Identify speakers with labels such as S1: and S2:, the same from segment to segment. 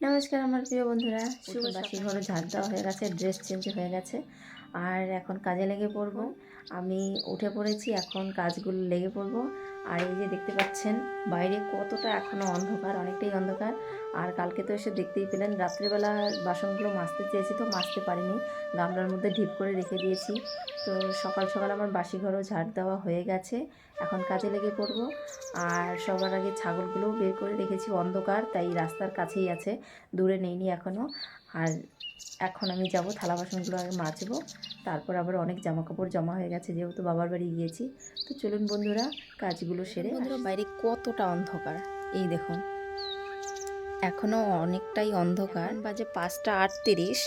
S1: নমস্কার আমার প্রিয় বন্ধুরা শুভবাসী ঘরে ঝাড় দেওয়া হয়ে গেছে ড্রেস চেঞ্জ হয়ে গেছে। আর এখন কাজে লেগে পড়ব। আমি উঠে পড়েছি এখন কাজগুলো লেগে পড়ব। আর এই যে দেখতে পাচ্ছেন বাইরে কতটা এখনও অন্ধকার অনেকটাই অন্ধকার। আর কালকে তো এসে দেখতেই পেলেন রাত্রিবেলা বাসনগুলো মাজতে চেয়েছি তো মাজতে পারিনি। গামলার মধ্যে ঢিপ করে রেখে দিয়েছি। তো সকাল সকাল আমার বাসি ঘরও ঝাড় দেওয়া হয়ে গেছে। এখন কাজে লেগে পড়ব। আর সবার আগে ছাগলগুলোও বের করে রেখেছি অন্ধকার তাই রাস্তার কাছেই আছে দূরে নেইনি এখনও আর এখন আমি যাব থালা বাসনগুলো আগে মাজবো। তারপর আবার অনেক জামা কাপড় জমা হয়ে গেছে যেহেতু বাবার বাড়ি গিয়েছি। তো চলুন বন্ধুরা কাজগুলো সেরে বাইরে কতটা অন্ধকার। এই দেখুন এখনও অনেকটাই অন্ধকার। বাজে পাঁচটা আটত্রিশ।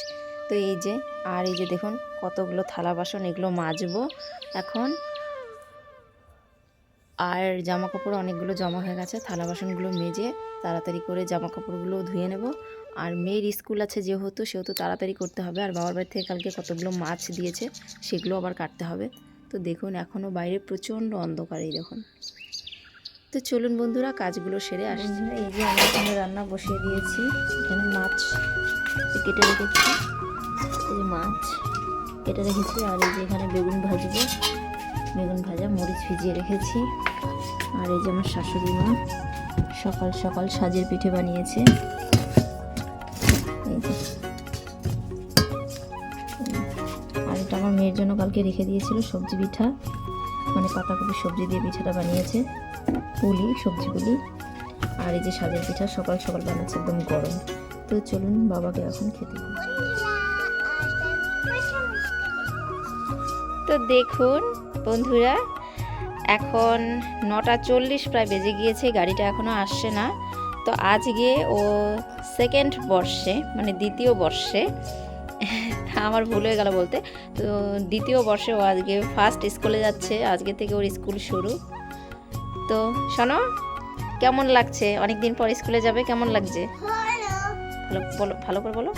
S1: তো এই যে, আর এই যে দেখুন কতগুলো থালা বাসন এগুলো মাজবো। এখন আর জামা কাপড় অনেকগুলো জমা হয়ে গেছে। থালা বাসনগুলো মেজে তাড়াতাড়ি করে জামা কাপড়গুলো ধুয়ে নেব। আর মেয়ের স্কুল আছে যেহেতু, সেহেতু তাড়াতাড়ি করতে হবে। আর বাবার বাড়ি থেকে কালকে কতগুলো মাছ দিয়েছে, সেগুলো আবার কাটতে হবে। তো দেখুন এখনও বাইরে প্রচণ্ড অন্ধকার এই দেখুন। তো চলুন বন্ধুরা, কাজগুলো সেরে আসছি। এই যে আমি এখানে রান্না বসিয়ে দিয়েছি। এখানে মাছ কেটে রেখেছি। এই মাছ কেটে রেখেছি, আর এই যে এখানে বেগুন ভাজবো। বেগুন ভাজা, মরিচ ভিজিয়ে রেখেছি। আর এই যে আমার শাশুড়ি মা সকাল সকাল সাজের পিঠে বানিয়েছে। আর এটা আমার মেয়ের জন্য কালকে রেখে দিয়েছিল সবজি পিঠা। মানে পাতাকপি, সবজি দিয়ে পিঠাটা বানিয়েছে। পুলি সবজি পুলি আর এই যে সাজের পিঠা সকাল সকাল বানাচ্ছে একদম গরম। তো চলুন বাবাকে এখন খেতে তো দেখুন বন্ধুরা, এখন নটা চল্লিশ প্রায় বেজে গিয়েছে, গাড়িটা এখনও আসছে না। তো আজকে ও সেকেন্ড বর্ষে মানে দ্বিতীয় বর্ষে আমার ভুল হয়ে গেল বলতে। তো দ্বিতীয় বর্ষে ও আজকে ফার্স্ট স্কুলে যাচ্ছে আজকে থেকে ওর স্কুল শুরু। তো শোনো কেমন লাগছে? অনেক দিন পর স্কুলে যাবে কেমন লাগছে? ভালো বলো ভালো করে বলো।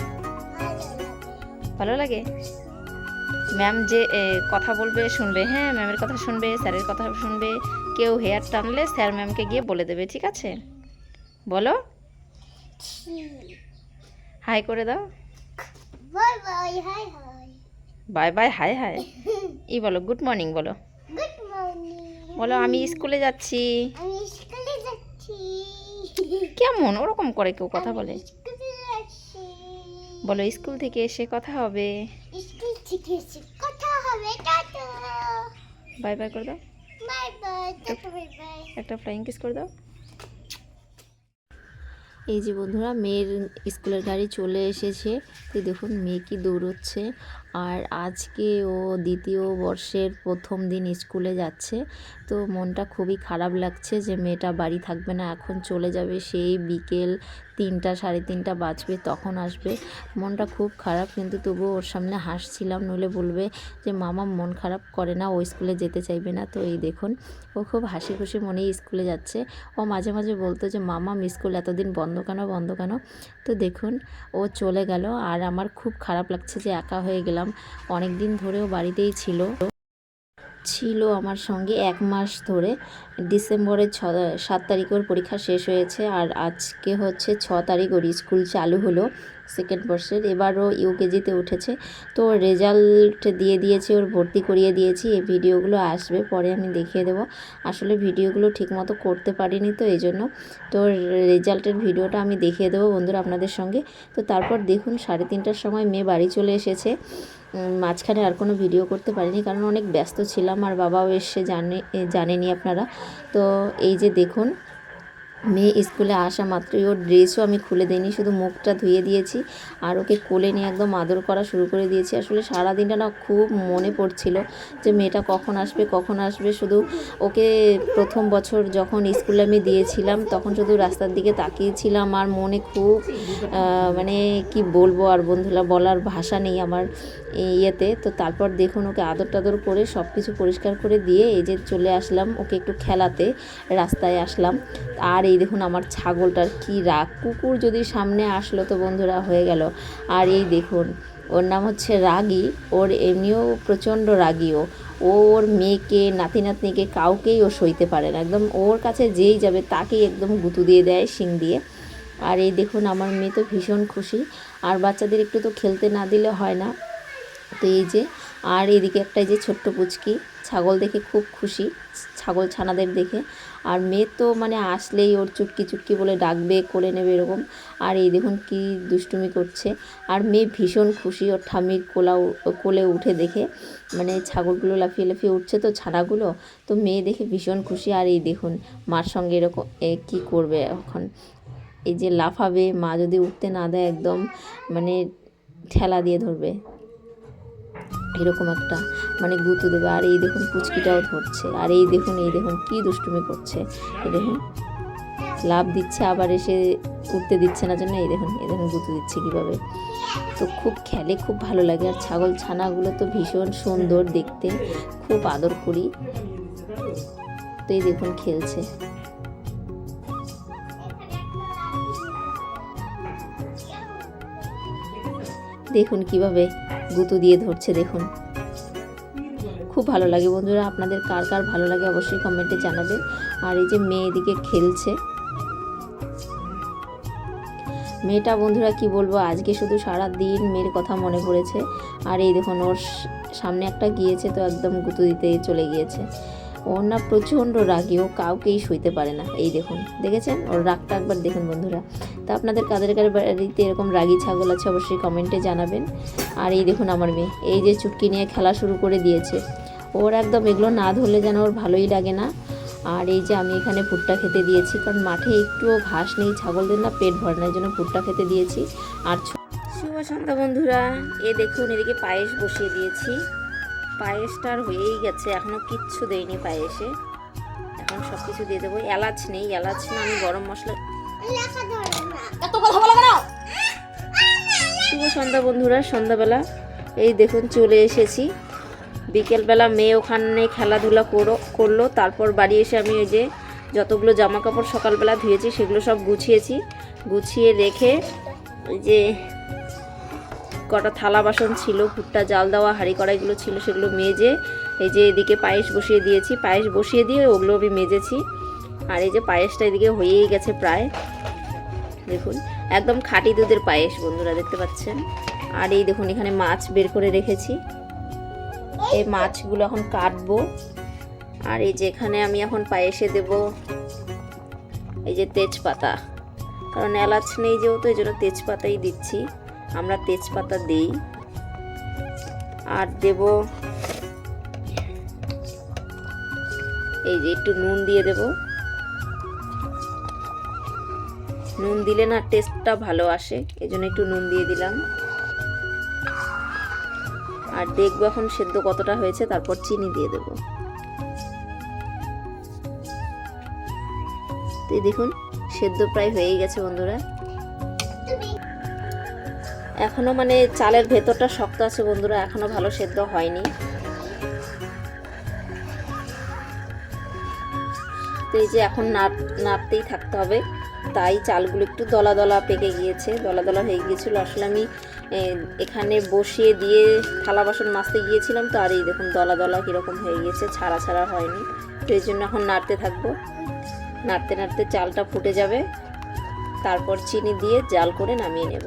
S1: ভালো লাগে? ম্যাম যে কথা বলবে শুনবে। হ্যাঁ ম্যামের কথা শুনবে স্যারের কথা শুনবে। কেউ হেয়ার টানলে স্যার ম্যামকে গিয়ে বলে দেবে ঠিক আছে? বলো। হাই করে দাও। Bye bye hi hi. ই বলো গুড মর্নিং বলো। বলো আমি স্কুলে যাচ্ছি। কেমন? ওরকম করে কেউ কথা বলে। বলো স্কুল থেকে এসে কথা হবে।
S2: স্কুল থেকে এসে কথা হবে
S1: বাই বাই করে দাও। একটা ফ্লাইং কিস করে দাও। এই যে বন্ধুরা, মেয়ের স্কুলের গাড়ি চলে এসেছে। তো দেখুন, মেয়ে কি দৌড়চ্ছে। আর আজকে ও দ্বিতীয় বর্ষের প্রথম দিন স্কুলে যাচ্ছে। তো মনটা খুবই খারাপ লাগছে যে মেয়েটা বাড়ি থাকবে না, এখন চলে যাবে সেই বিকেল তিনটা, সাড়ে তিনটা বাজবে, তখন আসবে। মনটা খুব খারাপ, কিন্তু তবুও ওর সামনে হাসছিলাম। নইলে বলবে যে, মামা, মন খারাপ করে না, ও স্কুলে যেতে চাইবে না। তো এই দেখুন, ও খুব হাসি খুশি মনেই স্কুলে যাচ্ছে। ও মাঝে মাঝে বলতো যে, মামা স্কুল এতদিন বন্ধ কেন বন্ধ কেন? তো দেখুন, ও চলে গেল। আর আমার খুব খারাপ লাগছে যে, একা হয়ে গেলাম। অনেক দিন ধরেও বাড়িতেই ছিল। ছিল আমার সঙ্গে এক মাস ধরে। ডিসেম্বরের ছ, সাত তারিখ ওর পরীক্ষা শেষ হয়েছে আর আজকে হচ্ছে ছ তারিখ ওর স্কুল চালু হলো সেকেন্ড বর্ষের। এবারও ইউকেজিতে উঠেছে। তো রেজাল্ট দিয়ে দিয়েছে, ওর ভর্তি করিয়ে দিয়েছি। এই ভিডিওগুলো আসবে, পরে আমি দেখিয়ে দেবো। আসলে ভিডিওগুলো ঠিকমতো করতে পারিনি তো এই জন্য। তো রেজাল্টের ভিডিওটা আমি দেখিয়ে দেবো বন্ধুরা আপনাদের সঙ্গে। তো তারপর দেখুন, সাড়ে তিনটার সময় মেয়ে বাড়ি চলে এসেছে। মাঝখানে আর কোনো ভিডিও করতে পারিনি, কারণ অনেক ব্যস্ত ছিলাম আর বাবাও এসে জানে জানেনি আপনারা। তো এই যে দেখুন মেয়ে স্কুলে আসা মাত্রই ওর ড্রেসও আমি খুলে দিইনি, শুধু মুখটা ধুয়ে দিয়েছি আর ওকে কোলে নিয়ে একদম আদর করা শুরু করে দিয়েছি। আসলে সারাদিনটা না খুব মনে পড়ছিল যে মেয়েটা কখন আসবে কখন আসবে। শুধু ওকে প্রথম বছর যখন স্কুলে আমি দিয়েছিলাম, তখন শুধু রাস্তার দিকে তাকিয়েছিলাম আর মনে খুব মানে কি বলব আর বন্ধুরা, বলার ভাষা নেই আমার ইয়েতে। তো তারপর দেখুন ওকে আদর টাদর করে সব কিছু পরিষ্কার করে দিয়ে এই যে চলে আসলাম, ওকে একটু খেলাতে রাস্তায় আসলাম। আর এই দেখুন আমার ছাগলটার কি রাগ। কুকুর যদি সামনে আসলো তো বন্ধুরা হয়ে গেল। আর এই দেখুন, ওর নাম হচ্ছে রাগী। ওর এমনিও প্রচণ্ড রাগীও ও ওর মেয়েকে, নাতি নাতনিকে কাউকেই ও সইতে পারে না। একদম ওর কাছে যেই যাবে তাকেই একদম গুঁতো দিয়ে দেয়, শিং দিয়ে। আর এই দেখুন, আমার মেয়ে তো ভীষণ খুশি। আর বাচ্চাদের একটু তো খেলতে না দিলে হয় না। তো এই যে, আর এদিকে একটা এই যে ছোট্ট পুচকি, ছাগল দেখে খুব খুশি। ছাগল ছানাদের দেখে। আর মেয়ে তো মানে আসলেই ওর চুটকি চুটকি বলে ডাকবে, কোলে নেবে এরকম। আর এই দেখুন কি দুষ্টুমি করছে। আর মেয়ে ভীষণ খুশি ওর ঠাম্মির কোলা কোলে উঠে দেখে। মানে ছাগলগুলো লাফিয়ে লাফিয়ে উঠছে তো ছানাগুলো। তো মেয়ে দেখে ভীষণ খুশি। আর এই দেখুন মার সঙ্গে এরকম কী করবে এখন? এই যে লাফাবে, মা যদি উঠতে না দেয় একদম মানে ঠেলা দিয়ে ধরবে। এরকম একটা মানে গুঁতো দেবে। আর এই দেখুন পুচকিটাও ধরছে। আর এই দেখুন এই দেখুন কি দুষ্টুমি করছে। এই দেখুন, লাভ দিচ্ছে, আবার এসে উঠতে দিচ্ছে না জন্য। এই দেখুন এই দেখুন গুঁতো দিচ্ছে কীভাবে। তো খুব খেলে, খুব ভালো লাগে। আর ছাগল ছানাগুলো তো ভীষণ সুন্দর দেখতে। খুব আদর করি। তো এই দেখুন খেলছে। দেখুন কীভাবে গুঁতো দিয়ে ধরছে, দেখুন। খুব ভালো লাগে বন্ধুরা, আপনাদের কার কার ভালো লাগে অবশ্যই কমেন্টে জানাবেন আর এই যে মেয়ে এদিকে খেলছে। মেয়েটা বন্ধুরা, কি বলব, আজকে শুধু সারা দিন মেয়ের কথা মনে পড়েছে। আর এই দেখুন, ওর সামনে একটা গিয়েছে তো একদম গুঁতো দিতে চলে গিয়েছে। ওর না প্রচণ্ড রাগি, ও কাউকেই সইতে পারে না। এই দেখুন, দেখেছেন? ওর রাগটা একবার দেখুন বন্ধুরা। তা আপনাদের কাদের কাদের বাড়িতে এরকম রাগি ছাগল আছে অবশ্যই কমেন্টে জানাবেন। আর এই দেখুন আমার মেয়ে, এই যে চুটকি নিয়ে খেলা শুরু করে দিয়েছে। ওর একদম এগুলো না ধরলে যেন ওর ভালোই লাগে না। আর এই যে আমি এখানে ভুট্টা খেতে দিয়েছি, কারণ মাঠে একটুও ঘাস নেই, ছাগলদের না পেট ভরে না জন্য ভুট্টা খেতে দিয়েছি। আর শুভ সন্ধ্যা বন্ধুরা, এ দেখুন এদিকে পায়েস বসিয়ে দিয়েছি। পায়েসটা আর হয়েই গেছে এখনও কিচ্ছু দেয়নি পায়েসে। এখন সব কিছু দিয়ে দেবো। এলাচ নেই, এলাচ না আমি গরম মশলা শুভ সন্ধ্যা বন্ধুরা, সন্ধ্যাবেলা। এই দেখুন, চলে এসেছি। বিকেলবেলা মেয়ে ওখানে খেলাধুলা করো, করল। তারপর বাড়ি এসে আমি ওই যে যতগুলো জামা কাপড় সকালবেলা ধুয়েছি, সেগুলো সব গুছিয়েছি। গুছিয়ে রেখে ওই যে কটা থালা বাসন ছিল, ভুট্টা, জাল দেওয়া, হাঁড়ি কড়াইগুলো ছিল, সেগুলো মেজে এই যে এদিকে পায়েস বসিয়ে দিয়েছি। পায়েস বসিয়ে দিয়ে ওগুলো আমি মেজেছি। আর এই যে পায়েসটা এদিকে হয়েই গেছে প্রায়। দেখুন একদম খাঁটি দুধের পায়েস, বন্ধুরা, দেখতে পাচ্ছেন? আর এই দেখুন, এখানে মাছ বের করে রেখেছি। এই মাছগুলো এখন কাটবো। আর এই যেখানে আমি এখন পায়েসে দেব এই যে তেজপাতা। কারণ এলাচ নেই যেহেতু, এই জন্য তেজপাতাই দিচ্ছি। আমরা তেজপাতা দেই। আর দেব এই যে একটু নুন দিয়ে দেবো। নুন দিলে না টেস্টটা ভালো আসে এই জন্য একটু নুন দিয়ে দিলাম। আর দেখব এখন সেদ্ধ কতটা হয়েছে, তারপর চিনি দিয়ে দেবো। তো এই দেখুন, সেদ্ধ প্রায় হয়েই গেছে বন্ধুরা। এখনও মানে চালের ভেতরটা শক্ত আছে বন্ধুরা, এখনও ভালো সেদ্ধ হয়নি। তো এই যে এখন নাড়, নাড়তেই থাকতে হবে। তাই চালগুলো একটু দলা দলা পেকে গিয়েছে, দলা দলা হয়ে গিয়েছিল। আসলে আমি এখানে বসিয়ে দিয়ে থালা বাসন মাজতে গিয়েছিলাম তো, আর এই দেখুন দলা দলা কীরকম হয়ে গিয়েছে, ছাড়া ছাড়া হয়নি। তো এই জন্য এখন নাড়তে থাকব। নাড়তে নাড়তে চালটা ফুটে যাবে। তারপর চিনি দিয়ে জাল করে নামিয়ে নেব।